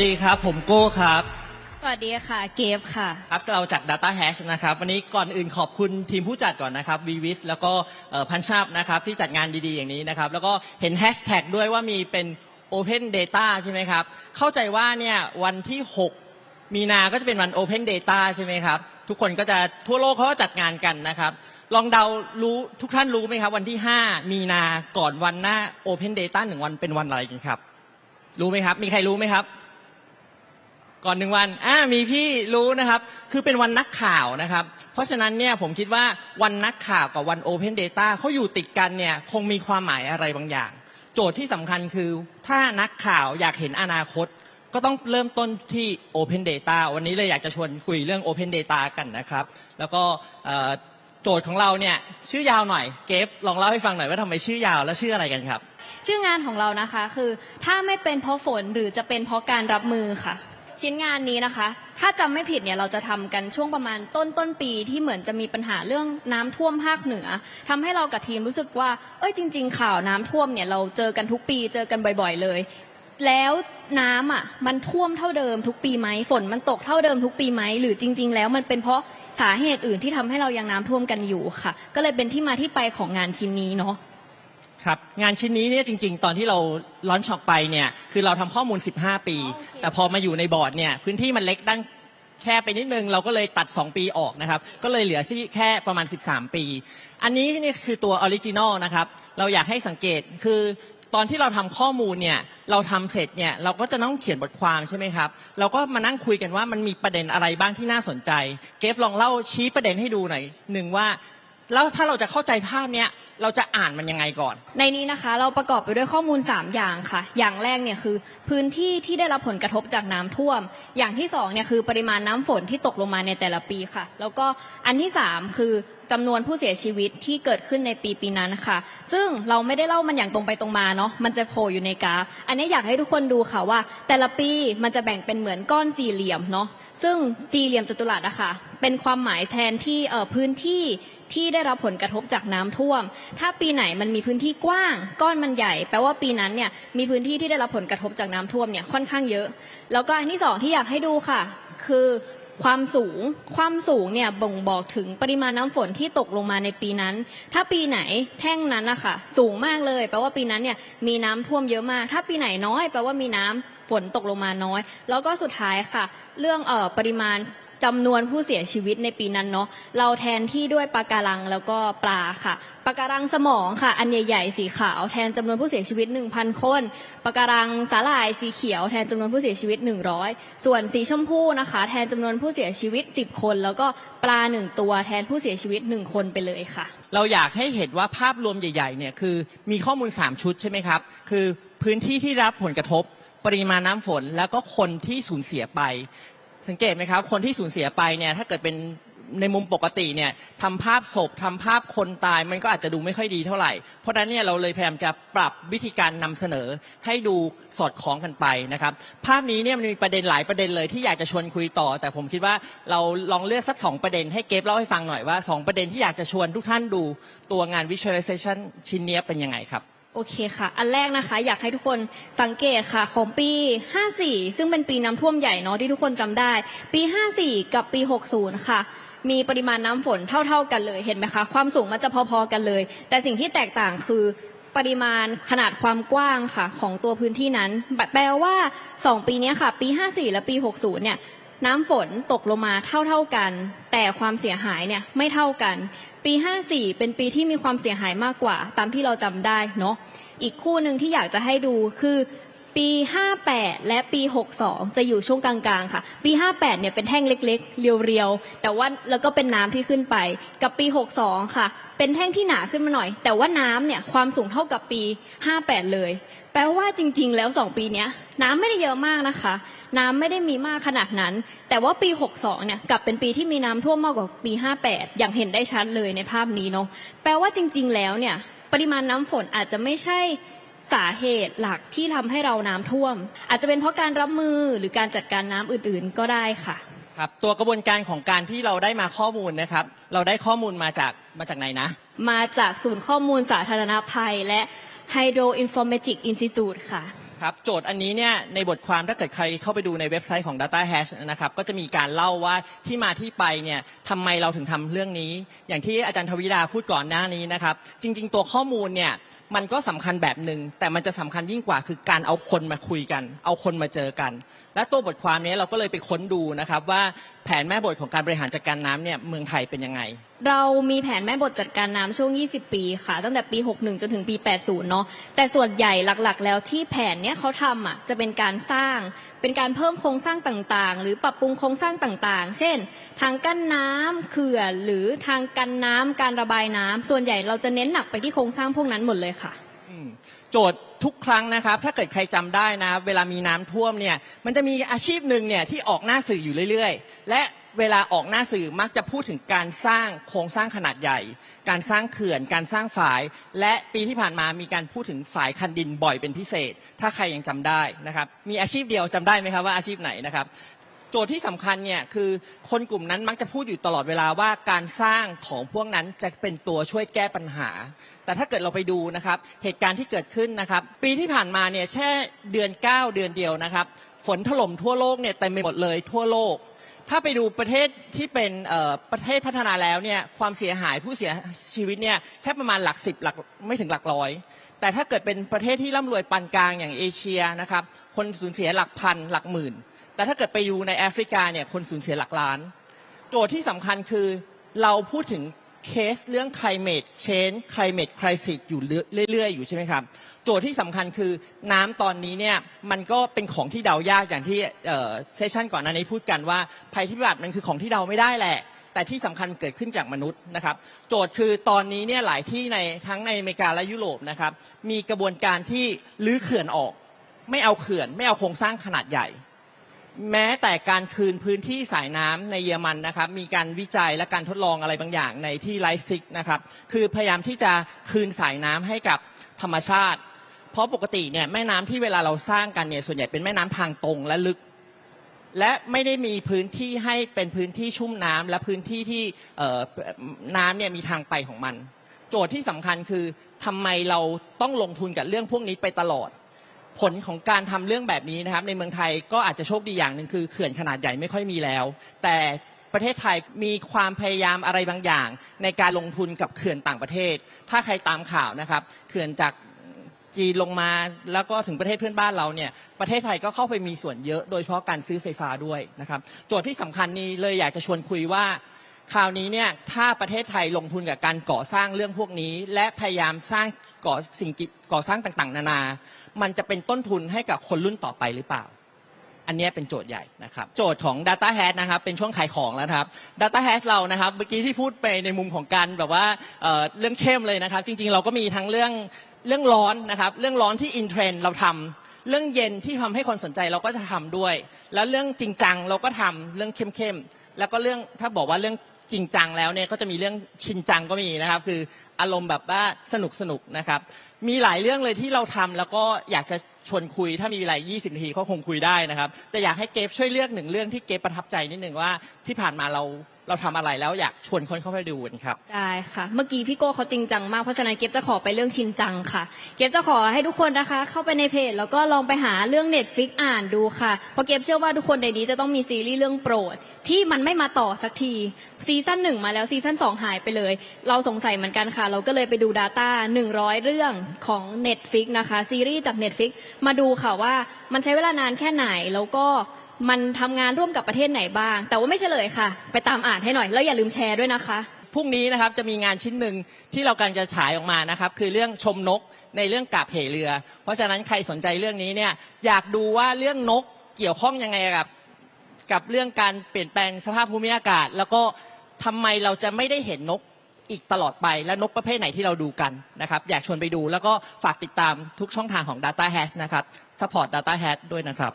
ดีครับ ผมโก้ครับ สวัสดีค่ะ เกฟค่ะ ครับเราจาก Data Hash นะครับ วันนี้ก่อนอื่นขอบคุณทีมผู้จัดก่อนนะครับ v w i s แล้วก็พันชับนะครับที่จัดงานดีๆอย่างนี้นะครับ แล้วก็เห็นแฮชแท็กด้วยว่ามีเป็น Open Data ใช่ไหมครับ เข้าใจว่าเนี่ยวันที่ 6 มีนาก็จะเป็นวัน Open Data ใช่ไหมครับ ทุกคนก็จะทั่วโลกเขาก็จัดงานกันนะครับลองเดารู้ทุกท่านรู้ไหมครับวันที่ 5 มีนาก่อนวันหน้า Open Data หนึ่งวันเป็นวันอะไรกันครับ รู้ไหมครับ มีใครรู้ไหมครับ ก่อนหนึ่งวันอ่ามีพี่รู้นะครับ คือเป็นวันนักข่าวนะครับ เพราะฉะนั้นเนี่ยผมคิดว่าวันนักข่าวกับวัน Open Data เขาอยู่ติดกันเนี่ยคงมีความหมายอะไรบางอย่าง โจทย์ที่สำคัญคือ ถ้านักข่าวอยากเห็นอนาคต ก็ต้องเริ่มต้นที่ Open Data วันนี้เลยอยากจะชวนคุยเรื่อง Open Data กันนะครับ แล้วก็โจทย์ของเราเนี่ยชื่อยาวหน่อยเกฟลองเล่าให้ฟังหน่อยว่าทำไมชื่อยาวและชื่ออะไรกันครับ ชื่องานของเรานะคะคือถ้าไม่เป็นเพราะฝนหรือจะเป็นเพราะการรับมือค่ะ ชิ้นงานนี้นะคะ ถ้าจำไม่ผิดเนี่ยเราจะทำกันช่วงประมาณต้นต้นปีที่เหมือนจะมีปัญหาเรื่องน้ำท่วมภาคเหนือทำให้เรากับทีมรู้สึกว่า เอ้ยจริง ๆ ข่าวน้ำท่วมเนี่ยเราเจอกันทุกปีเจอกันบ่อย ๆ เลย แล้วน้ำอะมันท่วมเท่าเดิมทุกปีไหมฝนมันตกเท่าเดิมทุกปีไหมหรือจริง ๆ แล้วมันเป็นเพราะสาเหตุอื่นที่ทำให้เรายังน้ำท่วมกันอยู่ค่ะ ก็เลยเป็นที่มาที่ไปของงานชิ้นนี้เนาะ ครับงานชิ้นนี้เนี่ยจริง ๆ ตอนที่เราลอนช็อกไปเนี่ยคือเราทำข้อมูล 15 ปีโอเคแต่พอมาอยู่ในบอร์ดเนี่ยพื้นที่มันเล็กดั้งแค่ไปนิดนึง เราก็เลยตัด 2 ปีออกนะครับก็เลยเหลือที่แค่ประมาณ 13 ปี อันนี้เนี่ยคือตัวออริจินอลนะครับเราอยากให้สังเกตคือตอนที่เราทำข้อมูลเนี่ยเราทำเสร็จเนี่ยเราก็จะต้องเขียนบทความใช่ไหมครับเราก็มานั่งคุยกันว่ามันมีประเด็นอะไรบ้างที่น่าสนใจ เกฟลองเล่าชี้ประเด็นให้ดูหน่อยหนึ่งว่า แล้วถ้าเราจะเข้าใจภาพเนี้ยเราจะอ่านมันยังไงก่อน ในนี้นะคะเราประกอบไปด้วยข้อมูล 3 อย่างค่ะ อย่างแรกเนี่ยคือ พื้นที่ที่ได้รับผลกระทบจากน้ำท่วม อย่างที่2เนี่ยคือปริมาณน้ำฝนที่ตกลงมาในแต่ละปีค่ะ แล้วก็อันที่ 3 คือจำนวนผู้เสียชีวิตที่เกิดขึ้นในปีปีนั้นค่ะ ซึ่งเราไม่ได้เล่ามันอย่างตรงไปตรงมาเนาะมันจะโผล่อยู่ในกราฟ อันนี้อยากให้ทุกคนดูค่ะว่า แต่ละปีมันจะแบ่งเป็นเหมือนก้อนสี่เหลี่ยมเนาะ ซึ่งสี่เหลี่ยมจัตุรัสอะค่ะเป็นความหมายแทนที่เอ่อพื้นที่ที่ได้รับผลกระทบจากน้ำท่วม ถ้าปีไหนมันมีพื้นที่กว้าง ก้อนมันใหญ่ แปลว่าปีนั้นเนี่ยมีพื้นที่ที่ได้รับผลกระทบจากน้ำท่วมเนี่ยค่อนข้างเยอะ แล้วก็อันที่สองที่อยากให้ดูค่ะ คือ ความสูง ความสูงเนี่ยบ่งบอกถึงปริมาณน้ำฝนที่ตกลงมาในปีนั้น ถ้าปีไหนแท่งนั้นนะคะสูงมากเลย แปลว่าปีนั้นเนี่ยมีน้ำท่วมเยอะมาก ถ้าปีไหนน้อยแปลว่ามีน้ำฝนตกลงมาน้อย แล้วก็สุดท้ายค่ะ เรื่องเอ่อปริมาณ จำนวนผู้เสียชีวิตในปีนั้นเนาะเราแทนที่ด้วยปะการังแล้วก็ปลาค่ะปะการังสมองค่ะ อันใหญ่ๆสีขาวแทนจำนวนผู้เสียชีวิต 1,000 คนปะการังสาหร่ายสีเขียวแทนจำนวนผู้เสียชีวิต 100 ส่วนสีชมพูนะคะ แทนจำนวนผู้เสียชีวิต 10 คน แล้วก็ปลาหนึ่งตัวแทนผู้เสียชีวิต 1 คนไปเลยค่ะ เราอยากให้เห็นว่าภาพรวมใหญ่ๆเนี่ยคือมีข้อมูล 3 ชุดใช่ไหมครับ คือพื้นที่ที่รับผลกระทบปริมาณน้ำฝนแล้วก็คนที่สูญเสียไป สังเกตไหมครับ คนที่สูญเสียไปเนี่ยถ้าเกิดเป็นในมุมปกติเนี่ยทำภาพศพทำภาพคนตายมันก็อาจจะดูไม่ค่อยดีเท่าไหร่ เพราะฉะนั้นเนี่ยเราเลยพยายามจะปรับวิธีการนำเสนอให้ดูสอดคล้องกันไปนะครับ ภาพนี้เนี่ยมันมีประเด็นหลายประเด็นเลยที่อยากจะชวนคุยต่อ แต่ผมคิดว่าเราลองเลือกสักสองประเด็นให้เกฟเล่าให้ฟังหน่อยว่าสองประเด็นที่อยากจะชวนทุกท่านดูตัวงาน visualization ชิ้นนี้เป็นยังไงครับ โอเคค่ะ อันแรกนะคะ อยากให้ทุกคนสังเกตค่ะ ของปี 54 ซึ่งเป็นปีน้ำท่วมใหญ่เนาะที่ทุกคนจำได้ ปี 54 กับปี 60 ค่ะ มีปริมาณน้ำฝนเท่า ๆกันเลยเห็นไหมคะ ความสูงมันจะพอๆกันเลย แต่สิ่งที่แตกต่างคือปริมาณขนาดความกว้างค่ะ ของตัวพื้นที่นั้น แปลว่า 2 ปีนี้ค่ะ ปี 54 และปี 60 เนี่ยน้ำฝนตกลงมาเท่าๆกัน แต่ความเสียหายเนี่ยไม่เท่ากัน ปี 54 เป็นปีที่มีความเสียหายมากกว่า ตามที่เราจำได้เนาะอีกคู่หนึ่งที่อยากจะให้ดูคือปี 58 และปี 62 จะอยู่ช่วงกลางๆ ค่ะ ปี 58 เนี่ยเป็นแท่งเล็กๆ เรียวๆ แต่ว่าแล้วก็เป็นน้ำที่ขึ้นไป กับปี 62 ค่ะ เป็นแท่งที่หนาขึ้นมาหน่อย แต่ว่าน้ำเนี่ยความสูงเท่ากับปี 58 เลย แปลว่าจริง ๆ แล้ว 2 ปีนี้น้ำไม่ได้เยอะมากนะคะ น้ำไม่ได้มีมากขนาดนั้น แต่ว่าปี 62 เนี่ยกลับเป็นปีที่มีน้ำท่วมมากกว่าปี 58 อย่างเห็นได้ชัดเลยในภาพนี้เนาะแปลว่าจริง ๆ แล้วเนี่ยปริมาณน้ำฝนอาจจะไม่ใช่สาเหตุหลักที่ทำให้เราน้ำท่วม อาจจะเป็นเพราะการรับมือหรือการจัดการน้ำอื่นๆก็ได้ค่ะ ครับ ตัวกระบวนการของการที่เราได้มาข้อมูลนะครับ เราได้ข้อมูลมาจากมาจากไหนนะ มาจากศูนย์ข้อมูลสาธารณภัย และ Hydro Informatics Institute ค่ะ ครับ โจทย์อันนี้เนี่ยในบทความถ้าเกิดใครเข้าไปดูในเว็บไซต์ของ Data Hash นะครับก็จะมีการเล่าว่าที่มาที่ไปเนี่ยทำไมเราถึงทำเรื่องนี้ อย่างที่อาจารย์ทวิดาพูดก่อนหน้านี้นะครับ จริง ๆ ตัวข้อมูลเนี่ย มันก็สำคัญแบบหนึ่งแต่มันจะสำคัญยิ่งกว่าคือการเอาคนมาคุยกัน เอาคนมาเจอกัน และตัวบทความนี้เราก็เลยไปค้นดูนะครับว่าแผนแม่บทของการบริหารจัดการน้ำเนี่ยเมืองไทยเป็นยังไง เรามีแผนแม่บทจัดการน้ำช่วง 20 ปีค่ะ ตั้งแต่ปี 61 จนถึงปี 80 เนาะ แต่ส่วนใหญ่หลักๆ แล้วที่แผนเนี้ยเขาทำอะจะเป็นการสร้าง เป็นการเพิ่มโครงสร้างต่างๆ หรือปรับปรุงโครงสร้างต่างๆ เช่น ทางกั้นน้ำเขื่อนหรือทางกันน้ำการระบายน้ำส่วนใหญ่เราจะเน้นหนักไปที่โครงสร้างพวกนั้นหมดเลยค่ะ อืมโจทย์ทุกครั้งนะครับ ถ้าเกิดใครจำได้นะ เวลามีน้ำท่วมเนี่ย มันจะมีอาชีพหนึ่งเนี่ยที่ออกหน้าสื่ออยู่เรื่อยๆ และเวลาออกหน้าสื่อมักจะพูดถึงการสร้างโครงสร้างขนาดใหญ่ การสร้างเขื่อน การสร้างฝาย และปีที่ผ่านมามีการพูดถึงฝายคันดินบ่อยเป็นพิเศษ ถ้าใครยังจำได้นะครับ มีอาชีพเดียวจำได้ไหมครับว่าอาชีพไหนนะครับ โจทย์ที่สำคัญเนี่ยคือคนกลุ่มนั้นมักจะพูดอยู่ตลอดเวลาว่าการสร้างของพวกนั้นจะเป็นตัวช่วยแก้ปัญหา แต่ถ้าเกิดเราไปดูนะครับ เหตุการณ์ที่เกิดขึ้นนะครับ ปีที่ผ่านมาเนี่ยแค่เดือน 9 เดือนเดียวนะครับ ฝนถล่มทั่วโลกเนี่ยเต็มไปหมดเลยทั่วโลก ถ้าไปดูประเทศที่เป็นประเทศพัฒนาแล้วเนี่ยความเสียหายผู้เสียชีวิตเนี่ยแค่ประมาณหลักสิบหลักไม่ถึงหลักร้อยแต่ถ้าเกิดเป็นประเทศที่ร่ำรวยปานกลางอย่างเอเชียนะครับ คนสูญเสียหลักพันหลักหมื่น แต่ถ้าเกิดไปดูในแอฟริกาเนี่ยคนสูญเสียหลักล้าน โจทย์ที่สำคัญคือเราพูดถึงเคสเรื่อง climate change climate crisis อยู่เรื่อยๆ อยู่ใช่ไหมครับ โจทย์ที่สำคัญคือน้ำตอนนี้เนี่ยมันก็เป็นของที่เดายากอย่างที่เซสชันก่อนหน้านี้พูดกันว่าภัยพิบัติมันคือของที่เดาไม่ได้แหละ แต่ที่สำคัญเกิดขึ้นจากมนุษย์นะครับ โจทย์คือตอนนี้เนี่ยหลายที่ในทั้งในอเมริกาและยุโรปนะครับมีกระบวนการที่ลื้อเขื่อนออก ไม่เอาเขื่อน ไม่เอาโครงสร้างขนาดใหญ่ แม้แต่การคืนพื้นที่สายน้ำในเยอรมันนะครับ มีการวิจัยและการทดลองอะไรบางอย่างในที่ไลซิกนะครับ คือพยายามที่จะคืนสายน้ำให้กับธรรมชาติ เพราะปกติเนี่ยแม่น้ำที่เวลาเราสร้างกันเนี่ยส่วนใหญ่เป็นแม่น้ำทางตรงและลึก และไม่ได้มีพื้นที่ให้เป็นพื้นที่ชุ่มน้ำและพื้นที่ที่น้ำเนี่ยมีทางไปของมัน โจทย์ที่สำคัญคือทำไมเราต้องลงทุนกับเรื่องพวกนี้ไปตลอด ผลของการทำเรื่องแบบนี้นะครับ ในเมืองไทยก็อาจจะโชคดีอย่างหนึ่งคือเขื่อนขนาดใหญ่ไม่ค่อยมีแล้ว แต่ประเทศไทยมีความพยายามอะไรบางอย่าง ในการลงทุนกับเขื่อนต่างประเทศ ถ้าใครตามข่าวนะครับเขื่อนจากจีนลงมาแล้วก็ถึงประเทศเพื่อนบ้านเราเนี่ยประเทศไทยก็เข้าไปมีส่วนเยอะโดยเฉพาะการซื้อไฟฟ้าด้วยนะครับโจทย์ที่สำคัญนี้เลยอยากจะชวนคุยว่า คราวนี้เนี่ยถ้าประเทศไทยลงทุนกับการก่อสร้างเรื่องพวกนี้ และพยายามสร้างก่อสิ่งก่อสร้างต่างๆ นานา มันจะเป็นต้นทุนให้กับคนรุ่นต่อไปหรือเปล่า อันนี้เป็นโจทย์ใหญ่นะครับ โจทย์ของ Data h a s นะครับเป็นช่วงขายของแล้วครับ Data h a s เรานะครับเมื่อกี้ที่พูดไปในมุมของการแบบว่าเเรื่องเข้มเลยนะครับ จริงๆ เราก็มีทั้งเรื่องเรื่องร้อนนะครับเรื่องร้อนที่อินเทรนเราทำเรื่องเย็นที่ทำให้คนสนใจเราก็จะทำด้วย แล้วเรื่องจริงจังเราก็ทำเรื่องเข้มๆแล้วก็เรื่องถ้าบอกว่าเรื่อง จริงจังแล้วเนี่ยก็จะมีเรื่องชินจังก็มีนะครับ คืออารมณ์แบบว่าสนุกสนุกนะครับ มีหลายเรื่องเลยที่เราทำแล้วก็อยากจะชวนคุยถ้ามีเวลา 20 นาทีก็คงคุยได้นะครับ แต่อยากให้เกฟช่วยเลือกหนึ่งเรื่องที่เกฟประทับใจนิดหนึ่งว่าที่ผ่านมาเรา เราทำอะไรแล้วอยากชวนคนเข้าไปดูนครับ ได้ค่ะ เมื่อกี้พี่โก้เขาจริงจังมาก เพราะฉะนั้นเก็บจะขอไปเรื่องชินจังค่ะ เก็บจะขอให้ทุกคนนะคะ เข้าไปในเพจแล้วก็ลองไปหาเรื่องเน็ตฟิกอ่านดูค่ะ เพราะเก็บเชื่อว่าทุกคนในนี้จะต้องมีซีรีส์เรื่องโปรด ที่มันไม่มาต่อสักที ซีซั่นหนึ่งมาแล้วซีซั่นสองหายไปเลย เราสงสัยเหมือนกันค่ะ เราก็เลยไปดู Data 100 เรื่องของ Netflix นะคะ ซีรีส์จาก Netflix มาดูค่ะว่ามันใช้เวลานานแค่ไหนแล้วก็ มันทำงานร่วมกับประเทศไหนบ้าง แต่ว่าไม่เฉลยค่ะ ไปตามอ่านให้หน่อย แล้วอย่าลืมแชร์ด้วยนะคะ พรุ่งนี้นะครับจะมีงานชิ้นหนึ่งที่เรากำลังจะฉายออกมานะครับคือเรื่องชมนกในเรื่องกาบเหเรือ เพราะฉะนั้นใครสนใจเรื่องนี้เนี่ยอยากดูว่าเรื่องนกเกี่ยวข้องยังไงกับ กับเรื่องการเปลี่ยนแปลงสภาพภูมิอากาศ แล้วก็ทำไมเราจะไม่ได้เห็นนกอีกตลอดไปและนกประเภทไหนที่เราดูกันนะครับอยากชวนไปดูแล้วก็ฝากติดตามทุกช่องทางของ Data Hash นะครับ support Data Hash ด้วยนะครับ